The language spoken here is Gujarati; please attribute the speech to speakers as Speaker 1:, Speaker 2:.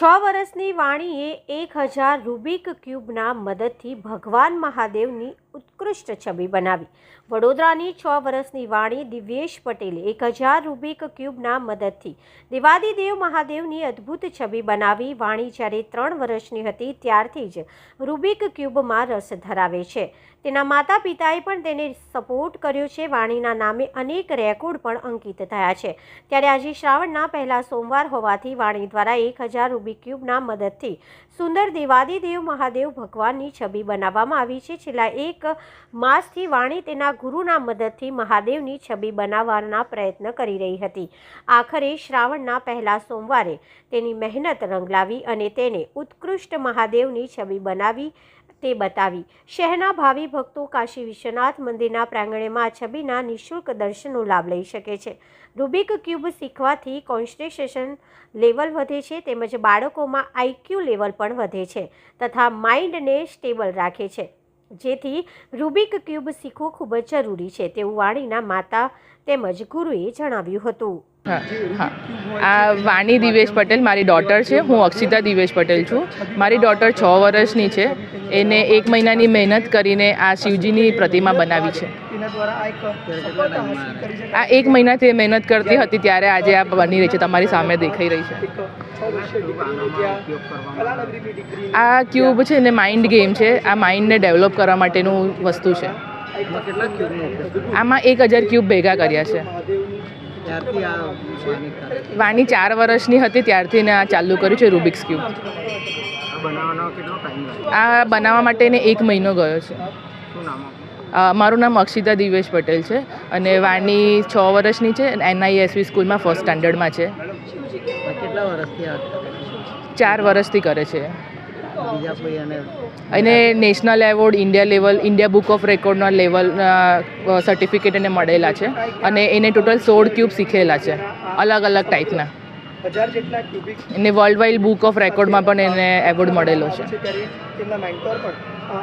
Speaker 1: છ વર્ષની વાણીએ એક હજાર રૂબિક ક્યુબના મદદથી ભગવાન મહાદેવની ઉત્કૃષ્ટ છબી બનાવી. વડોદરાની છ વર્ષની વાણી દિવ્યેશ પટેલે એક હજાર રૂબિક ક્યુબના મદદથી દેવાદિદેવ મહાદેવની અદ્ભુત છબી બનાવી વાણી જ્યારે ત્રણ વર્ષની હતી ત્યારથી જ રૂબિક ક્યુબમાં રસ ધરાવે છે. તેના માતા પિતાએ પણ તેને સપોર્ટ કર્યો છે. વાણીના નામે અનેક રેકોર્ડ પણ અંકિત થયા છે. ત્યારે આજે શ્રાવણના પહેલા સોમવાર હોવાથી વાણી દ્વારા એક હજાર રૂબિક ક્યુબના મદદથી સુંદર દેવાદિદેવ મહાદેવ ભગવાનની છબી બનાવવામાં આવી છે. છેલ્લા એક માસથી વાણી તેના ગુરુના મદદથી મહાદેવની છબી બનાવવાના પ્રયત્ન કરી રહી હતી. આખરે શ્રાવણના પહેલા સોમવારે તેની મહેનત રંગ લાવી અને તેને ઉત્કૃષ્ટ મહાદેવની છબી બનાવી તે બતાવી. શહેરના ભાવિ ભક્તો કાશી વિશ્વનાથ મંદિરના પ્રાંગણેમાં છબીના નિઃશુલ્ક દર્શનનો લાભ લઈ શકે છે. રૂબિક ક્યુબ શીખવાથી કોન્સન્ટ્રેશન લેવલ વધે છે તેમજ બાળકોમાં આઈક્યુ લેવલ પણ વધે છે તથા માઇન્ડને સ્ટેબલ રાખે છે. જેથી રૂબિક ક્યુબ શીખવું ખૂબ જ જરૂરી છે તેવું વાણીના માતા તેમજ ગુરુએ જણાવ્યું હતું.
Speaker 2: હા આ વાણી દિવેશ પટેલ મારી ડોટર છે. હું અક્ષિતા દિવેશ પટેલ છું. મારી ડોટર છ વર્ષની છે. એને એક મહિનાની મહેનત કરીને આ શિવજીની પ્રતિમા બનાવી છે. આ એક મહિનાથી મહેનત કરતી હતી ત્યારે આજે આ બની રહી છે. તમારી સામે દેખાઈ રહી છે. આ ક્યુબ છે ને માઇન્ડ ગેમ છે. આ માઇન્ડને ડેવલપ કરવા માટેનું વસ્તુ છે. આમાં એક હજાર ક્યુબ ભેગા કર્યા છે. વાની ચાર વર્ષની હતી ત્યારથી ને આ ચાલુ કર્યું છે રૂબિક્સ ક્યુબ
Speaker 3: આ બનાવવાનો કેટલો ટાઈમ લાગે
Speaker 2: આ બનાવવા માટે એને એક મહિનો ગયો છે. મારું નામ અક્ષિતા દિવેશ પટેલ છે અને વાણી છ વર્ષની છે એનઆઈએસવી સ્કૂલમાં ફર્સ્ટ સ્ટાન્ડર્ડમાં છે.
Speaker 3: કેટલા વર્ષથી?
Speaker 2: ચાર વર્ષથી કરે છે.
Speaker 3: બીજા અને
Speaker 2: national award India level India book of રેકોર્ડના level certificate એને મળેલા છે અને એને ટોટલ સોળ ક્યુબ શીખેલા છે અલગ અલગ ટાઈપના.
Speaker 4: હજાર જેટલા ક્યુબિક
Speaker 2: એને વર્લ્ડ વાઇડ બુક ઓફ રેકોર્ડમાં પણ એને એવોર્ડ મળેલો છે.